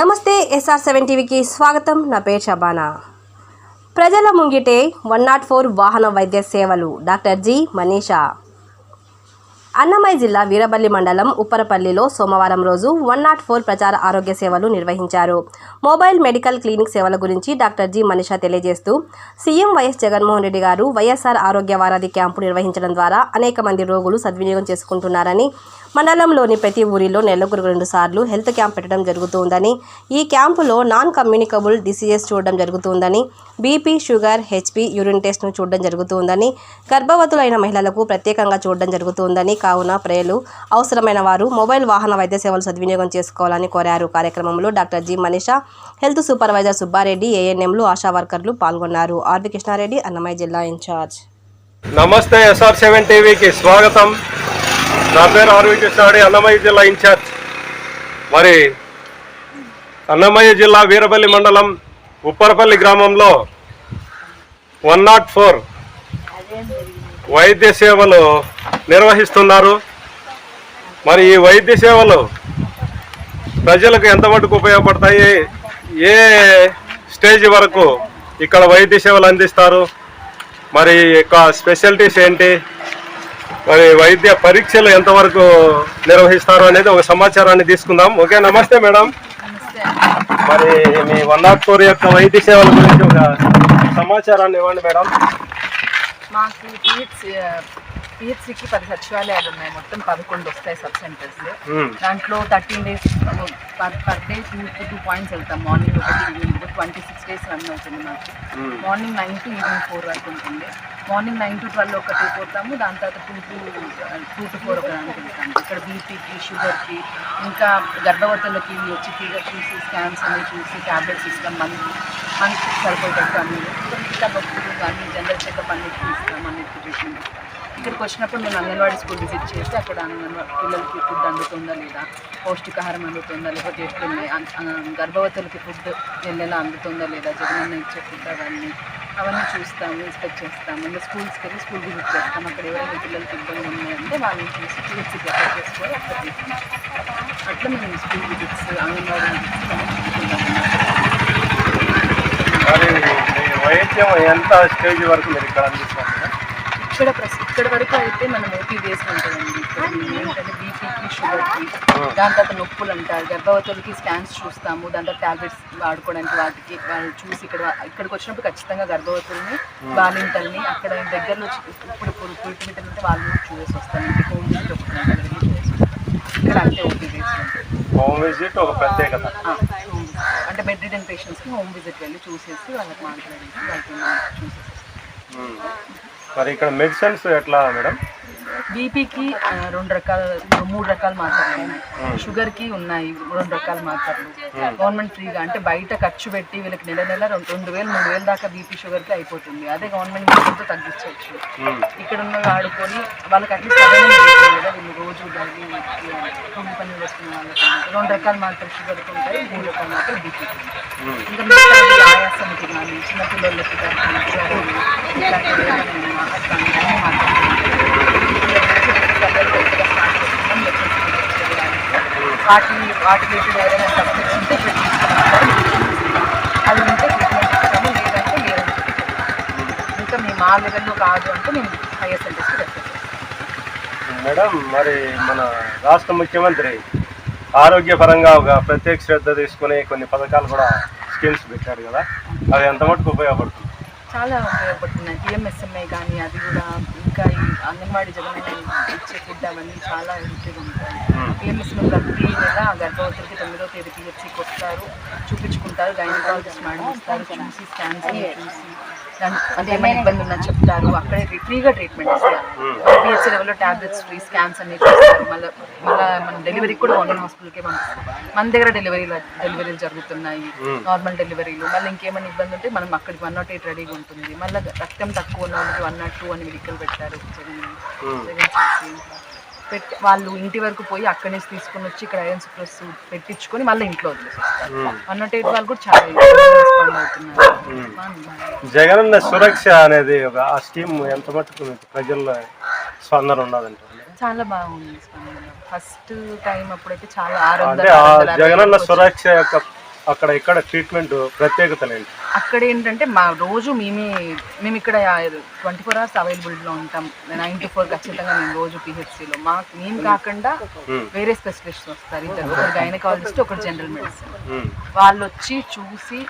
నమస్తే SR seven టీవీకి స్వాగతం. నా పేరు షబానా. ప్రజల ముంగిటే వన్ నాట్ ఫోర్ వాహన వైద్య సేవలు. Doctor G Manisha. అన్నమయ్య జిల్లా వీరబల్లి మండలం ఉప్పరపల్లిలో సోమవారం రోజు వన్ నాట్ ఫోర్ ప్రచార ఆరోగ్య సేవలు నిర్వహించారు. మొబైల్ మెడికల్ క్లినిక్ సేవల గురించి డాక్టర్ జి మనీషా తెలియజేస్తూ సీఎం వైఎస్ జగన్మోహన్ రెడ్డి గారు వైఎస్ఆర్ ఆరోగ్య వారాది క్యాంపు నిర్వహించడం ద్వారా అనేక మంది రోగులు సద్వినియోగం చేసుకుంటున్నారని మండలంలోని ప్రతి ఊరిలో నెలకు రెండు సార్లు హెల్త్ క్యాంప్ పెట్టడం జరుగుతుందని ఈ క్యాంపులో నాన్ కమ్యూనికబుల్ డిసీజెస్ చూడడం జరుగుతుందని బీపీ షుగర్ హెచ్పి యూరిన్ టెస్ట్ను చూడడం జరుగుతుందని గర్భవతులైన మహిళలకు ప్రత్యేకంగా చూడడం జరుగుతుందని కావున ప్రజలు అవసరమైన వారు మొబైల్ వాహన వైద్య సేవలు సద్వినియోగం చేసుకోవాలని కోరారు. కార్యక్రమంలో doctor G Manisha health supervisor Subba Reddy ఏఎన్ఎంలు ఆశా వర్కర్లు పాల్గొన్నారు. ఆర్వి కృష్ణారెడ్డి అన్నమయ్య జిల్లా ఇన్ఛార్జ్. నమస్తే ఎస్ఆర్ సెవెన్ టీవీకి స్వాగతం. నా పేరు ఆర్వి కృష్ణాడి అన్నమయ్య జిల్లా ఇన్ఛార్జ్. మరి అన్నమయ్య జిల్లా వీరపల్లి మండలం ఉప్పరపల్లి గ్రామంలో వన్ నాట్ ఫోర్ వైద్య సేవలు నిర్వహిస్తున్నారు. మరి ఈ వైద్య సేవలు ప్రజలకు ఎంత మటుకు ఉపయోగపడతాయి? ఏ స్టేజ్ వరకు ఇక్కడ వైద్య సేవలు అందిస్తారు? మరి యొక్క స్పెషాలిటీస్ ఏంటి? మరి వైద్య పరీక్షలు ఎంతవరకు నిర్వహిస్తారు అనేది ఒక సమాచారాన్ని తీసుకుందాం. ఓకే నమస్తే మేడం. మరి మీ వన్ నాట్ ఫోర్ యొక్క వైద్య సేవల గురించి ఒక సమాచారాన్ని ఇవ్వండి మేడం. మాకు పిహెచ్ పిహెచ్సికి పది సచివాలయాలు ఉన్నాయి. మొత్తం పదకొండు వస్తాయి సబ్ సెంటర్స్. మ్మ్. దాంట్లో thirteen days per per day two two points వెళ్తాం. మార్నింగ్ ఒకటి evening twenty six days run అవుతుంది మాకు. మ్మ్. Morning nine to evening four వరకు ఉంటుంది. మార్నింగ్ నైన్ టు ట్వెల్వ్ ఒకటి పోతాము. దాని తర్వాత two to two to four ఒక దానికి వెళ్తాము. ఇక్కడ బీపీకి షుగర్కి ఇంకా గర్భవతులకి వచ్చి ఫీవర్ చూసి స్కాన్స్ అన్ని చూసి ట్యాబ్లెట్స్ ఇస్తాం మనకి మనిషికి సరిపోయేటట్టు అన్ని ఇంకా కానీ జనరల్ చెకప్ అన్నిటికీ ఇస్తాం అన్నిటికీ ట్రీట్మెంట్ ఇక్కడికి వచ్చినప్పుడు నేను అంగన్వాడీ స్కూల్ విజిట్ చేసి అక్కడ అంగన్వాడీ పిల్లలకి ఫుడ్ అందుతుందా లేదా? పౌష్టికాహారం అందుతుందా లేకపోతే ఎట్లుంది గర్భవతులకి ఫుడ్ నెల అందుతుందా లేదా? జగనన్న ఇచ్చే ఫుడ్ అవన్నీ అవన్నీ చూస్తాము ఇన్స్పెక్ట్ చేస్తాము. ఇంకా స్కూల్స్కి వెళ్ళి స్కూల్ విజిట్ చేస్తాము. అక్కడ ఎవరైనా పిల్లలకి ఇబ్బంది ఉన్నాయంటే వాళ్ళని చూసి చూసి ప్రిపేర్ చేసుకోవాలి అక్కడ అట్లా మేము స్కూల్ విజిట్స్ అంగన్వాడీ విజిట్స్ మరి వైద్యం ఎంత స్టేజ్ వరకు మీరు ఇక్కడ అందిస్తారు? ఇక్కడ ఇక్కడ వరకు అయితే మనం ఓపీ మేము ఏంటంటే బీపీకి షుగర్కి దాని తర్వాత నొప్పులు అంటారు. గర్భవతులకి స్కాన్స్ చూస్తాము. దాని తర్వాత టాబ్లెట్స్ వాడుకోవడానికి వాటికి వాళ్ళు చూసి ఇక్కడ ఇక్కడికి వచ్చినప్పుడు ఖచ్చితంగా గర్భవతుల్ని బాలింతల్ని అక్కడ దగ్గరలో ఇప్పుడు ఇప్పుడు పురిటిమిటలు ఉంటే వాళ్ళు చూసి వస్తాను ఇంటికి హోమ్ విజిట్ ఒకటి వస్తాం. ఇక్కడ అంటే ఓపీ ఉంటుంది. హోమ్ విజిట్ ఒక ప్రత్యేకత ఆ, home visit. అంటే బెడ్ రిటర్న్ పేషెంట్స్కి హోమ్ విజిట్ వెళ్ళి చూసేసి వాళ్ళకి మాట్లాడేసి వాళ్ళకి చూసేసి. మరి ఇక్కడ మెడిసిన్స్ ఎట్లా మేడం? బీపీకి రెండు రకాల మూడు రకాల మాత్రలు ఉన్నాయి. షుగర్కి ఉన్నాయి రెండు రకాల మాత్రలు గవర్నమెంట్ ఫ్రీగా అంటే బయట ఖర్చు పెట్టి వీళ్ళకి నెల నెల రెండు వేలు మూడు వేలు దాకా బీపీ షుగర్కి అయిపోతుంది. అదే గవర్నమెంట్ తగ్గించవచ్చు. ఇక్కడ ఉన్న వాడుకొని వాళ్ళకి అట్లీస్ట్ అవేర్నెస్ ఉంటుంది కదా వాళ్ళకి రెండు రకాల మాత్రం షుగర్ ఉంటాయి మూడు రకాల మాత్రం బీపీ ఇంకా మిగతావి ఆయాసంకి కానీ చిన్నపిల్లలకి వాటి వాటి రిలేటెడ్ ఏదైనా ఉంటే అది ఉంటే ట్రీట్మెంట్ ఇస్తాము లేదంటే లేదంటే ఇంకా మేము మా లెవెల్లో కాదు అంటే మేము హైయర్ సెంటర్స్కి మేడం మరి మన రాష్ట్ర ముఖ్యమంత్రి ఆరోగ్యపరంగా ఒక ప్రత్యేక శ్రద్ధ తీసుకుని కొన్ని పథకాలు కూడా స్కీమ్స్ పెట్టారు కదా అది ఎంత మటుకు ఉపయోగపడుతుంది? చాలా ఉపయోగపడుతున్నాయి. పిఎంఎస్ఎంఐ కానీ అది కూడా ఇంకా ఈ అంగన్వాడీ జగన్ ఇచ్చే ఫుడ్ అవన్నీ చాలా ఉంటాయి పిఎంఎస్ఎంఐ ప్రతి నెల గర్భవతులకి తొమ్మిదో తేదీ పిహెచ్సికి వస్తారు చూపించుకుంటారు. గైనకాలజిస్ట్ మేడం వస్తారు చూసి స్కాన్స్ చూసి అంటే ఏమైనా ఇబ్బంది ఉన్నా చెప్తారు. అక్కడే ఫ్రీగా ట్రీట్మెంట్ ఇస్తారు. పిహెచ్సి లెవెల్లో టాబ్లెట్స్ ఫ్రీ స్కాన్స్ అన్ని చూస్తారు. మళ్ళీ మళ్ళీ మనం డెలివరీకి కూడా గవర్నమెంట్ హాస్పిటల్కే పంపిస్తాం మన దగ్గర డెలివరీలు డెలివరీలు జరుగుతున్నాయి. నార్మల్ డెలివరీలు మళ్ళీ ఇంకేమైనా ఇబ్బంది ఉంటే మనం అక్కడికి వన్ నాట్ ఎయిట్ రెడీగా ఉంటుంది. మళ్ళీ రక్తం తక్కువ ఉన్న వాళ్ళకి వన్ నాట్ టూ అని మెడికల్ పెట్టారు. జగన్ జగన్ చేసి పెట్టి వాళ్ళు ఇంటి వరకు పోయి అక్కడి నుంచి తీసుకొని వచ్చి ఇక్కడ ఐరన్ ప్లస్ పెట్టించుకొని మళ్ళీ ఇంట్లో వదిలేస్తారు. వన్ నాట్ ఎయిట్ వాళ్ళు కూడా చాలా రెస్పాండ్ అవుతున్నారు. బాగుంది. జగనన్న సురక్ష అనేది ఒక ఆ స్కీమ్ ఎంత మటుకు ప్రజల్లో స్పందన ఉన్నదంటే చాలా బాగుంది ఫస్ట్ టైం అప్పుడైతే చాలా ఆరు జగనన్న సురక్ష యొక్క అక్కడ ఇక్కడ ట్రీట్మెంట్ ప్రత్యేకతలు ఏంటి? అక్కడ ఏంటంటే మా రోజు మేమే మేము ఇక్కడ ట్వంటీ ఫోర్ అవర్స్ అవైలబుల్లో ఉంటాం. నైన్ టు ఫోర్ ఖచ్చితంగా మేము రోజు పిహెచ్సిలో మా మేము కాకుండా వేరే స్పెషలిస్ట్ వస్తారు ఇద్దరు. ఒకరు గైనకాలజిస్ట్ ఒకరు జనరల్ మెడిసిన్. వాళ్ళు వచ్చి చూసి